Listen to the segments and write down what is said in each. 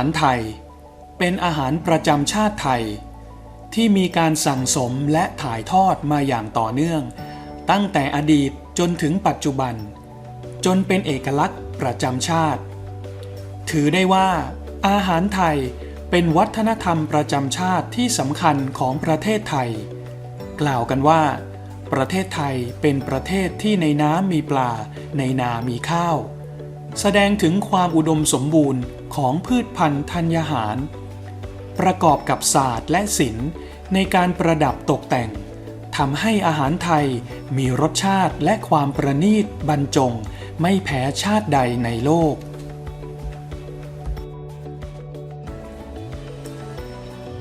ารไทย เป็นอาหารประจำชาติไทย ที่มีการสั่งสมและถ่ายทอดมาอย่างต่อเนื่อง ตั้งแต่อดีตจนถึงปัจจุบัน จนเป็นเอกลักษณ์ประจำชาติ ถือได้ว่า อาหารไทยเป็นวัฒนธรรมประจำชาติที่สำคัญของประเทศไทย กล่าวกันว่า ประเทศไทยเป็นประเทศที่ในน้ำมีปลา ในนามีข้าว แสดงถึงความอุดมสมบูรณ์ของพืชพันธุ์ธัญญาหาร ประกอบกับศาสตร์และศิลป์ในการประดับตกแต่งทำให้อาหารไทยมีรสชาติและความประณีตบรรจง ไม่แพ้ชาติใดในโลก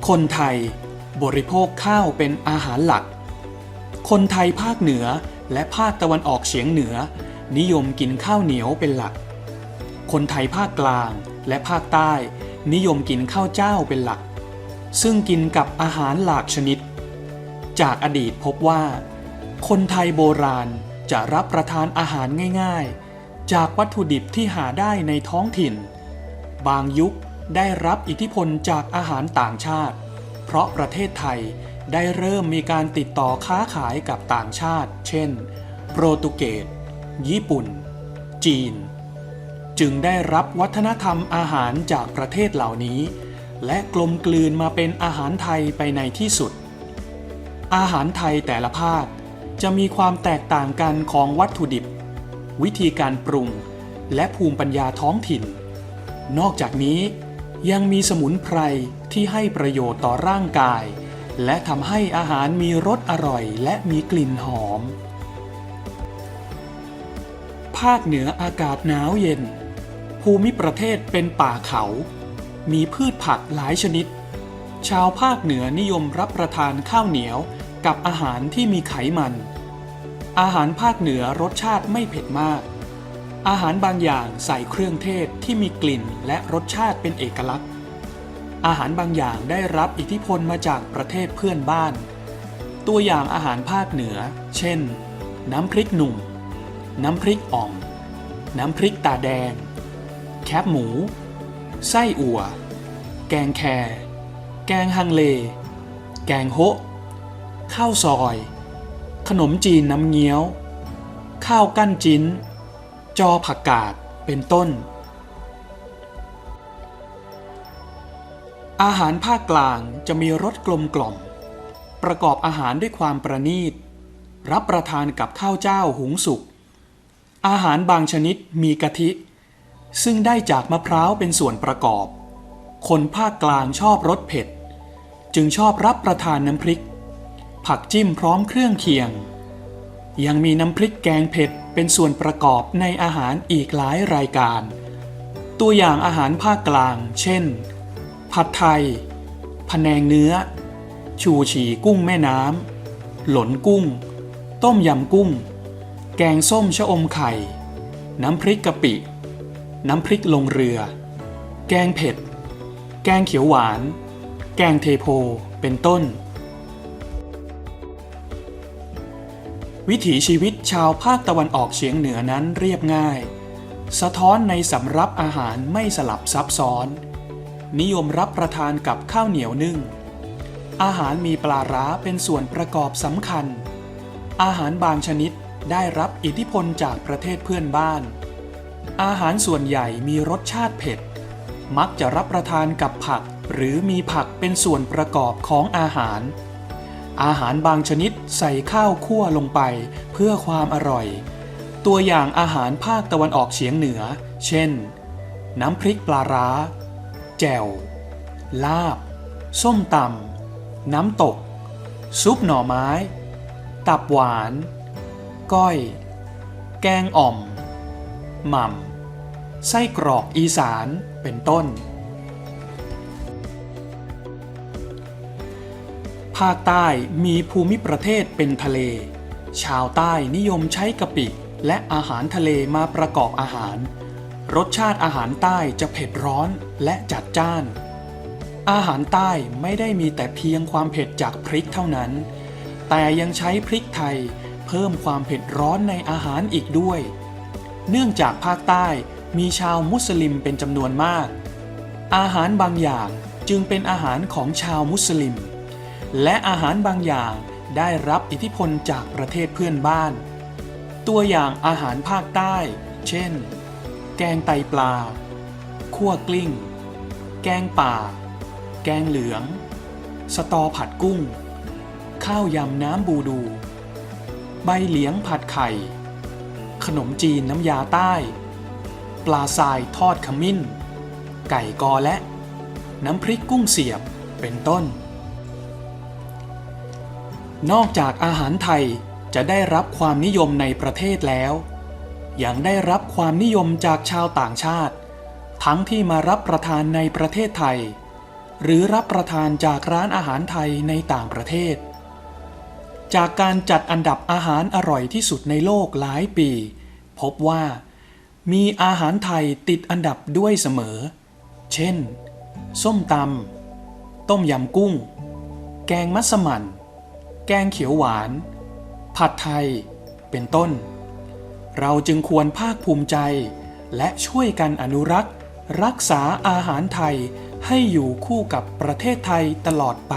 คนไทยบริโภคข้าวเป็นอาหารหลัก คนไทยภาคเหนือและภาคตะวันออกเฉียงเหนือ นิยมกินข้าวเหนียวเป็นหลัก คนไทยภาคกลางและภาคใต้ นิยมกินข้าวเจ้าเป็นหลัก ซึ่งกินกับอาหารหลากชนิด จากอดีตพบว่า คนไทยโบราณจะรับประทานอาหารง่ายๆ จากวัตถุดิบที่หาได้ในท้องถิ่น บางยุคได้รับอิทธิพลจากอาหารต่างชาติ เพราะประเทศไทยได้เริ่มมีการติดต่อค้าขายกับต่างชาติ เช่น โปรตุเกส ญี่ปุ่น จีน จึงได้รับวัฒนธรรมอาหารจากประเทศเหล่านี้ และกลมกลืนมาเป็นอาหารไทยไปในที่สุด อาหารไทยแต่ละภาคจะมีความแตกต่างกันของวัตถุดิบ วิธีการปรุง และภูมิปัญญาท้องถิ่น นอกจากนี้ยังมีสมุนไพรที่ให้ประโยชน์ต่อร่างกาย และทำให้อาหารมีรสอร่อยและมีกลิ่นหอม ภาคเหนืออากาศหนาวเย็น ภูมิประเทศเป็นป่าเขา มีพืชผักหลายชนิด ชาวภาคเหนือนิยมรับประทานข้าวเหนียวกับอาหารที่มีไขมัน อาหารภาคเหนือรสชาติไม่เผ็ดมาก อาหารบางอย่างใส่เครื่องเทศที่มีกลิ่นและรสชาติเป็นเอกลักษณ์ อาหารบางอย่างได้รับอิทธิพลมาจากประเทศเพื่อนบ้าน ตัวอย่างอาหารภาคเหนือ เช่น น้ำพริกหนุ่ม น้ำพริกอ่อง น้ำพริกตาแดง แคบหมู ไส้อั่ว แกงแครแกงฮังเล แกงโฮะ ข้าวซอย ขนมจีนน้ำเงี้ยว ข้าวกั้นจิ้น จอผักกาด เป็นต้น อาหารภาคกลางจะมีรสกลมกล่อม ประกอบอาหารด้วยความประณีต รับประทานกับข้าวเจ้าหุงสุก อาหารบางชนิดมีกะทิ ซึ่งได้จากมะพร้าวเป็นส่วนประกอบ คนภาคกลางชอบรสเผ็ด จึงชอบรับประทานน้ำพริก ผักจิ้มพร้อมเครื่องเคียง ยังมีน้ำพริกแกงเผ็ดเป็นส่วนประกอบในอาหารอีกหลายรายการ ตัวอย่างอาหารภาคกลาง เช่น ผัดไทยพะแนงเนื้อ ชูฉีกุ้งแม่น้ำหลนกุ้ง ต้มยำกุ้ง แกงส้มชะอมไข่ น้ำพริกกะปิ น้ำพริกลงเรือ แกงเผ็ด แกงเขียวหวาน แกงเทโพ เป็นต้น วิถีชีวิตชาวภาคตะวันออกเฉียงเหนือนั้นเรียบง่าย สะท้อนในสำรับอาหารไม่สลับซับซ้อน นิยมรับประทานกับข้าวเหนียวนึ่ง อาหารมีปลาร้าเป็นส่วนประกอบสำคัญ อาหารบางชนิดได้รับอิทธิพลจากประเทศเพื่อนบ้าน อาหารส่วนใหญ่มีรสชาติเผ็ด มักจะรับประทานกับผัก หรือมีผักเป็นส่วนประกอบของอาหาร อาหารบางชนิดใส่ข้าวคั่วลงไปเพื่อความอร่อย ตัวอย่างอาหารภาคตะวันออกเฉียงเหนือ เช่น น้ำพริกปลาร้า แจ่ว ลาบ ส้มตำน้ำตก ซุปหน่อไม้ ตับหวาน ก้อย แกงอ่อม หม่ำไส้กรอกอีสานเป็นต้น ภาคใต้มีภูมิประเทศเป็นทะเล ชาวใต้นิยมใช้กะปิและอาหารทะเลมาประกอบอาหาร รสชาติอาหารใต้จะเผ็ดร้อนและจัดจ้าน อาหารใต้ไม่ได้มีแต่เพียงความเผ็ดจากพริกเท่านั้น แต่ยังใช้พริกไทยเพิ่มความเผ็ดร้อนในอาหารอีกด้วย เนื่องจากภาคใต้มีชาวมุสลิมเป็นจำนวนมาก อาหารบางอย่างจึงเป็นอาหารของชาวมุสลิม และอาหารบางอย่างได้รับอิทธิพลจากประเทศเพื่อนบ้าน ตัวอย่างอาหารภาคใต้ เช่น แกงไตปลาคั่วกลิ้ง แกงป่า แกงเหลือง สตอผัดกุ้ง ข้าวยำน้ำบูดู ใบเหลียงผัดไข่ ขนมจีนน้ำยาใต้ ปลาทรายทอดขมิ้น ไก่กอและ น้ำพริกกุ้งเสียบเป็นต้น นอกจากอาหารไทยจะได้รับความนิยมในประเทศแล้ว ยังได้รับความนิยมจากชาวต่างชาติ ทั้งที่มารับประทานในประเทศไทย หรือรับประทานจากร้านอาหารไทยในต่างประเทศ จากการจัดอันดับอาหารอร่อยที่สุดในโลกหลายปี พบว่า มีอาหารไทยติดอันดับด้วยเสมอ เช่น ส้มตำต้มยำกุ้ง แกงมัสมั่น แกงเขียวหวาน ผัดไทย เป็นต้น เราจึงควรภาคภูมิใจ และช่วยกันอนุรักษ์ รักษาอาหารไทยให้อยู่คู่กับประเทศไทยตลอดไป